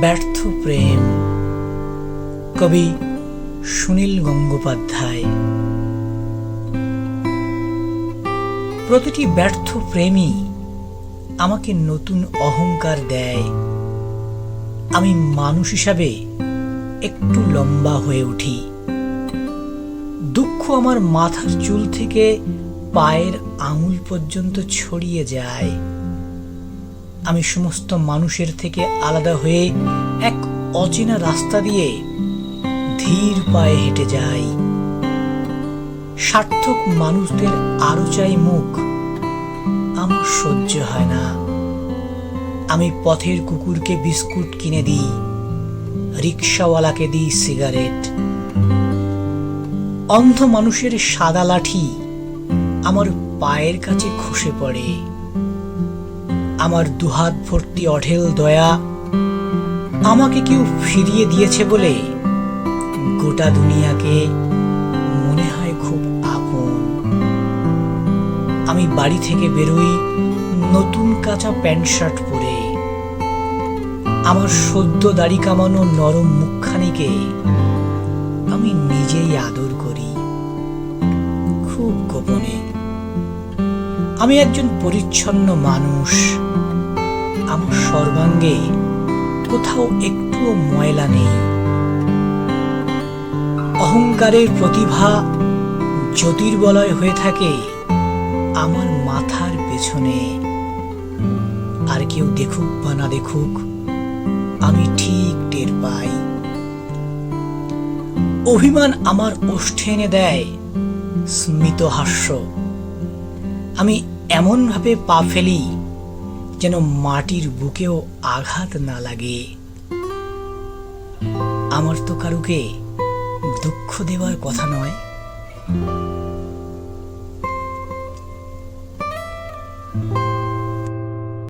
ব্যর্থ প্রেম। কবি সুনীল গঙ্গোপাধ্যায়। প্রতিটি ব্যর্থ প্রেমই আমাকে নতুন অহংকার দেয়। আমি মানুষ হিসাবে একটু লম্বা হয়ে উঠি। দুঃখ আমার মাথার চুল থেকে পায়ের আঙুল পর্যন্ত ছড়িয়ে যায়। আমি সমস্ত মানুষের থেকে আলাদা হয়ে এক অচেনা রাস্তা দিয়ে ধীর পায়ে হেঁটে যাই। সার্থক মানুষদের আরও চাই মুখ। আমার সহ্য হয় না। আমি পথের কুকুরকে বিস্কুট কিনে দিই, রিক্সাওয়ালাকে দিই সিগারেট। অন্ধ মানুষের সাদা লাঠি আমার পায়ের কাছে খসে পড়ে। আমার দুহাত ভর্তি অঢেল দয়া আমাকে কেউ ফিরিয়ে দিয়েছে বলে গোটা দুনিয়াকে মনে হয় খুব আপন। আমি বাড়ি থেকে বেরোই নতুন কাঁচা প্যান্ট শার্ট পরে। আমার সদ্য দাড়ি কামানো নরম মুখখানিকে আমি নিজেই আদর করি। খুব গোপনে। আমি একজন পরিচ্ছন্ন মানুষ। আমার সর্বাঙ্গে কোথাও একটুও ময়লা নেই। অহংকারের প্রতিভা জ্যোতির্বলয় হয়ে থাকে আমার মাথার পেছনে। আর কেউ দেখুক বা না দেখুক, আমি ঠিক টের পাই। অভিমান আমার ওষ্ঠে এনে দেয় স্মিত হাস্য। আমি এমনভাবে পা ফেলি যেন মাটির বুকেও আঘাত না লাগে। আমার তো কারুকে দুঃখ দেওয়ার কথা নয়।